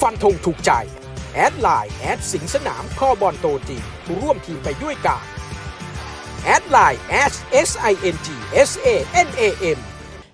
ฟันธงถูกใจ แอดไลน์แอดสิงสนามคอบอลโตจริงร่วมทีมไปด้วยกันแอดไลน์ S S I N G S A N A M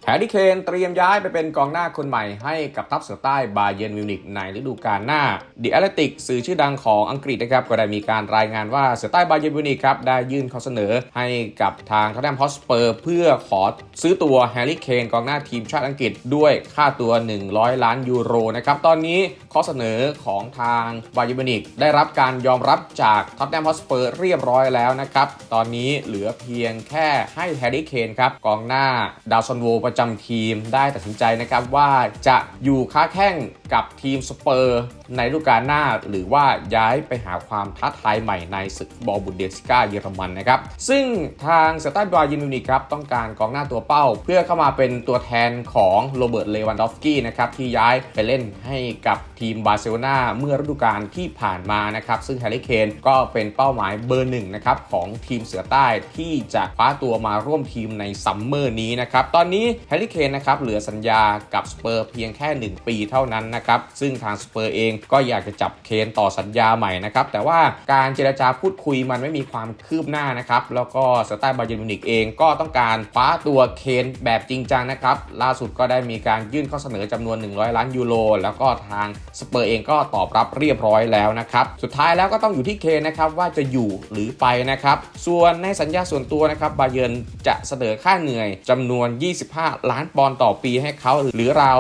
แฮร์รี่เคนเตรียมย้ายไปเป็นกองหน้าคนใหม่ให้กับทัพเสือใต้บาเยร์นมิวนิกในฤดูกาลหน้าดิแอตเลติกสื่อชื่อดังของอังกฤษนะครับก็ได้มีการรายงานว่าเสือใต้บาเยร์นมิวนิกครับได้ยื่นข้อเสนอให้กับทางทอตแนมฮอสเปอร์เพื่อขอซื้อตัวแฮร์รี่เคนกองหน้าทีมชาติอังกฤษด้วยค่าตัว 100 ล้านยูโรนะครับตอนนี้ข้อเสนอของทางบาเยร์นมิวนิกได้รับการยอมรับจากทอตแนมฮอสเปอร์เรียบร้อยแล้วนะครับตอนนี้เหลือเพียงแค่ให้แฮร์รี่เคนครับกองหน้าดาวซอนโวประจำทีมได้ตัดสินใจนะครับว่าจะอยู่ค้าแข่งกับทีมสเปอร์ในฤดูกาลหน้า หรือว่าย้ายไปหาความท้าทายใหม่ในศึกบอลบุนเดสกาเยอรมันนะครับ ซึ่งทางสตาร์บายินมินิครับต้องการกองหน้าตัวเป้า เพื่อเข้ามาเป็นตัวแทนของโรเบิร์ตเลวันดอฟสกี้นะครับที่ย้ายไปเล่นให้กับทีมบาร์เซโลนาเมื่อฤดูกาลที่ผ่านมานะครับ ซึ่งแฮร์รี่เคนก็เป็นเป้าหมายเบอร์หนึ่งนะครับของทีมเสือใต้ที่จะคว้าตัวมาร่วมทีมในซัมเมอร์นี้นะครับ ตอนนี้แฮร์รี่เคนนะครับเหลือสัญญากับสเปอร์เพียงแค่ 1 ปีเท่านั้นนะครับ ซึ่งทางสเปอร์เองก็อยากจะจับเคนต่อสัญญาใหม่นะครับ แต่ว่าการเจรจาพูดคุยมันไม่มีความคืบหน้านะครับ แล้วก็สไตล์บาเยร์นมิวนิกเองก็ต้องการคว้าตัวเคนแบบจริงจังนะครับ ล่าสุดก็ได้มีการยื่นข้อเสนอจำนวน 100 ล้านยูโรแล้วก็ทางสเปอร์เองก็ตอบรับเรียบร้อยแล้วนะครับ สุดท้ายแล้วก็ต้องอยู่ที่เคนนะครับว่าจะอยู่หรือไปนะครับ ส่วนในสัญญาส่วนตัวนะครับบาเยร์นจะเสนอค่าเหนื่อยจำนวน 25 ล้านปอนด์ต่อปีให้เขาหรือราว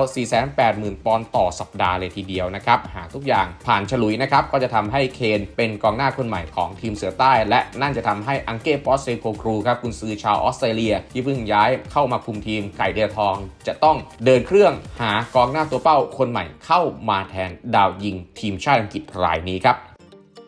480,000 ปอนด์ต่อสัปดาห์เลยทีเดียวนะครับ หากทุกอย่างผ่านฉลุยนะครับ ก็จะทำให้เคนเป็นกองหน้าคนใหม่ของทีมเสือใต้ และนั่นจะทำให้อังเก้ปอสเซโกครูครับกุนซือชาวออสเตรเลีย ที่เพิ่งย้ายเข้ามาคุมทีมไก่เดือทอง จะต้องเดินเครื่องหากองหน้าตัวเป้าคนใหม่เข้ามาแทนนดาวยิงทีมชาติอังกฤษรายนี้ครับ